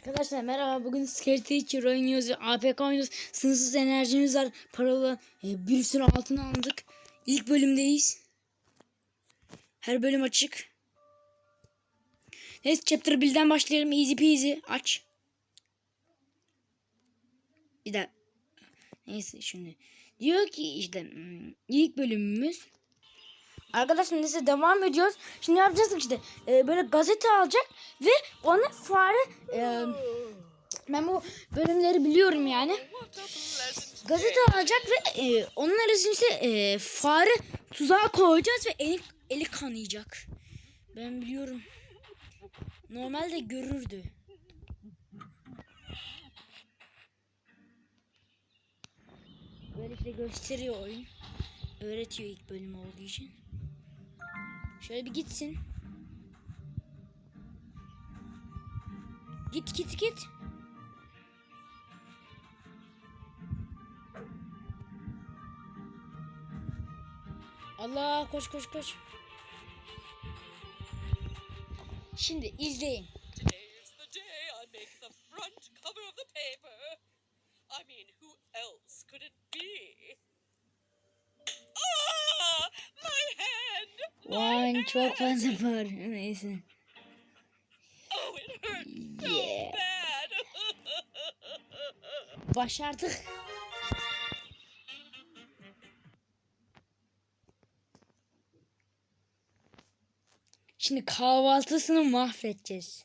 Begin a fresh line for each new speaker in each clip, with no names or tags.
Arkadaşlar merhaba bugün Scare Teacher oynuyoruz APK oynuyoruz. Sınırsız enerjimiz var paralı e, bir sürü altın aldık. İlk bölümdeyiz. Her bölüm açık. Neyse chapter 1'den başlayalım. Easy peasy aç. Bir de neyse şimdi. Diyor ki işte hmm, ilk bölümümüz Arkadaşlar neyse devam ediyoruz. Şimdi yapacağız işte e, böyle gazete alacak ve ona fare e, ben bu bölümleri biliyorum yani. Gazete alacak ve e, onun arasında işte e, fare tuzağa koyacağız ve eli, eli kanayacak. Ben biliyorum. Normalde görürdü. Böyle işte gösteriyor oyun. Öğretiyor ilk bölüm olduğu için. Şöyle bir gitsin. Git git git. Allah koş koş koş. Şimdi izleyin. Vay çok fazla var. Neyse. Yeah. Başardık. Şimdi kahvaltısını mahvedeceğiz.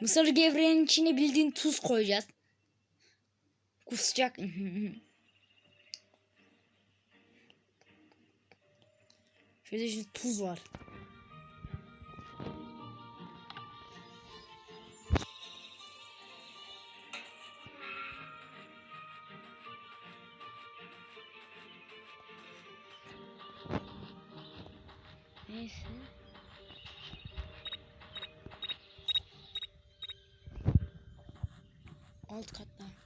Mısır gevreğinin içine bildiğin tuz koyacağız. Kusacak. Şöyle şimdi tuz var. Neyse. Alt katta.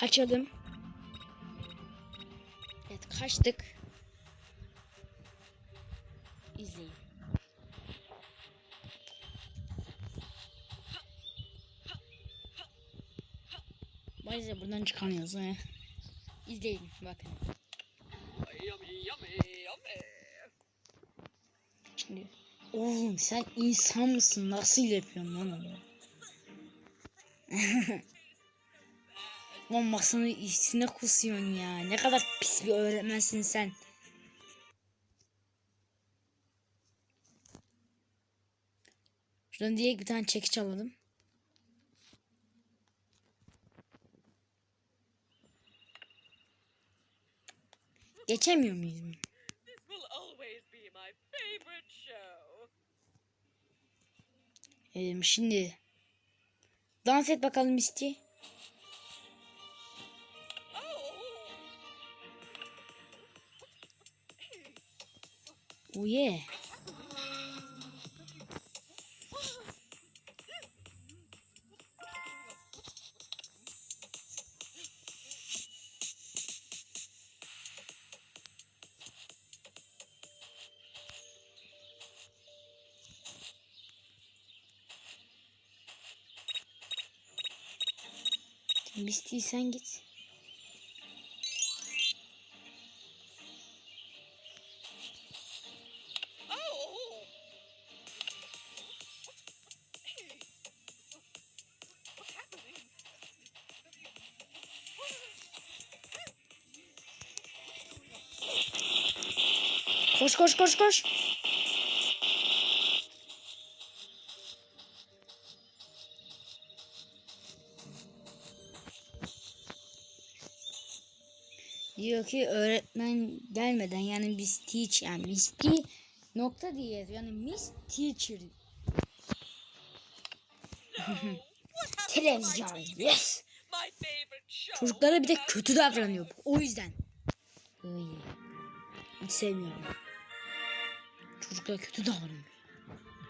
Kaçalım. Evet kaçtık. İzleyin. Maalesef buradan çıkamıyoruz. He. İzleyin bakın. Şimdi oğlum sen insan mısın? Nasıl yapıyorsun lan onu? Masanın üstüne kusuyorsun ya. Ne kadar pis bir öğretmensin sen. Şuradan diye bir tane çekiç alalım. Geçemiyor muyum? Ee, şimdi dans et bakalım Misty.
Oh
yeah. Misty sen git. Koş koş koş koş. Diyor ki öğretmen gelmeden yani biz teach yani biz Nokta diye. Yani Miss Teacher. Televizyon. Yes. Çocuklara bir de kötü davranıyor. O yüzden. Hiç sevmiyorum. Çocuklara kötü davranıyor.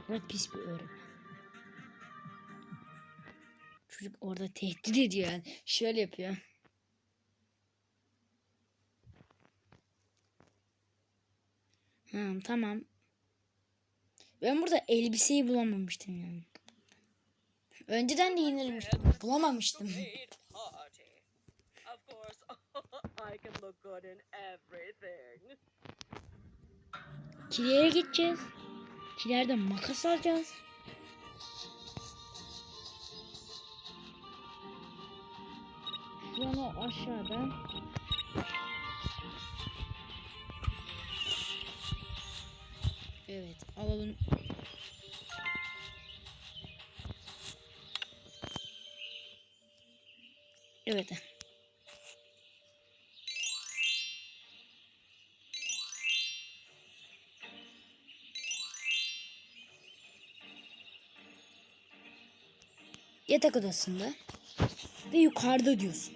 Ne pis bir öğretmen. Çocuk orada tehdit ediyor yani. Şöyle yapıyor. Ha, tamam. Ben burada elbiseyi bulamamıştım yani. Önceden de inirmiştim. Bulamamıştım.
I can look good in everything.
Kilere gideceğiz. Kilerde makas alacağız. Şu an o aşağıda. Evet alalım. Evet. Yatak odasında. Ve yukarıda diyorsun.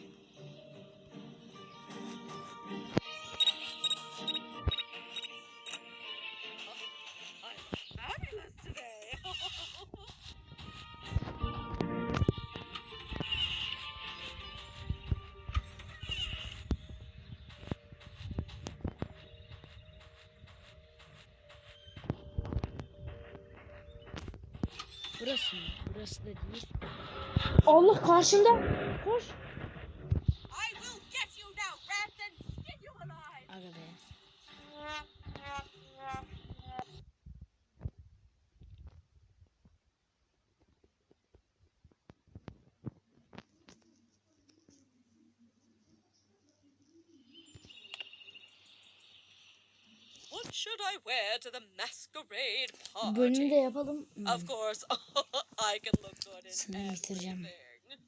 Burası mı? Burası da değil. Allah karşımda. Koş.
Should I wear to the masquerade
Bu bölümü de
party?
yapalım. Hmm.
Of course, I can look good in
bitireceğim.
everything.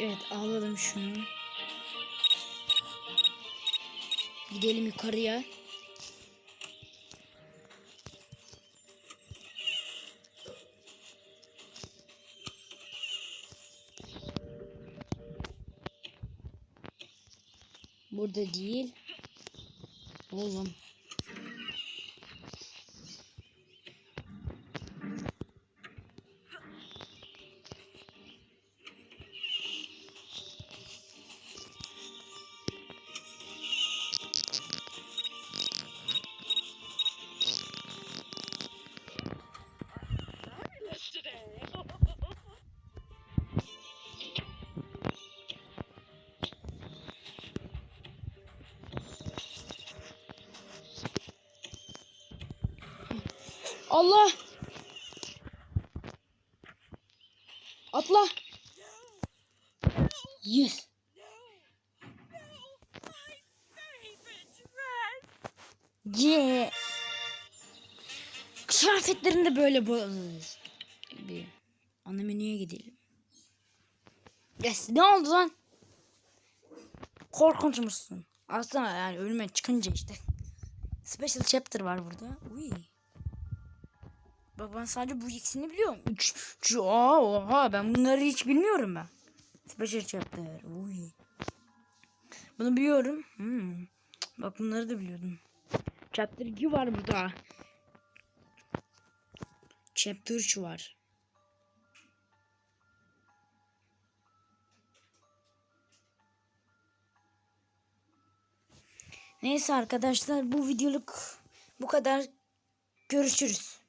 Evet alalım şunu. Gidelim yukarıya. Burada değil. Oğlum. Allah! Atla! Yes. C. Kıyafetlerini de böyle boyalıyoruz. Bir ana menüye gidelim. Yes, ne oldu lan? Korkunçmuşsun. Aslında yani ölüme çıkınca işte. Special chapter var burada. Uy. Bak ben sadece bu ikisini biliyorum. Üç, aa, oha ben bunları hiç bilmiyorum ben. Special chapter. Uy. Bunu biliyorum. Hmm. Bak bunları da biliyordum. Chapter 2 var burada. Chapter 3 var. Neyse arkadaşlar bu videoluk bu kadar. Görüşürüz.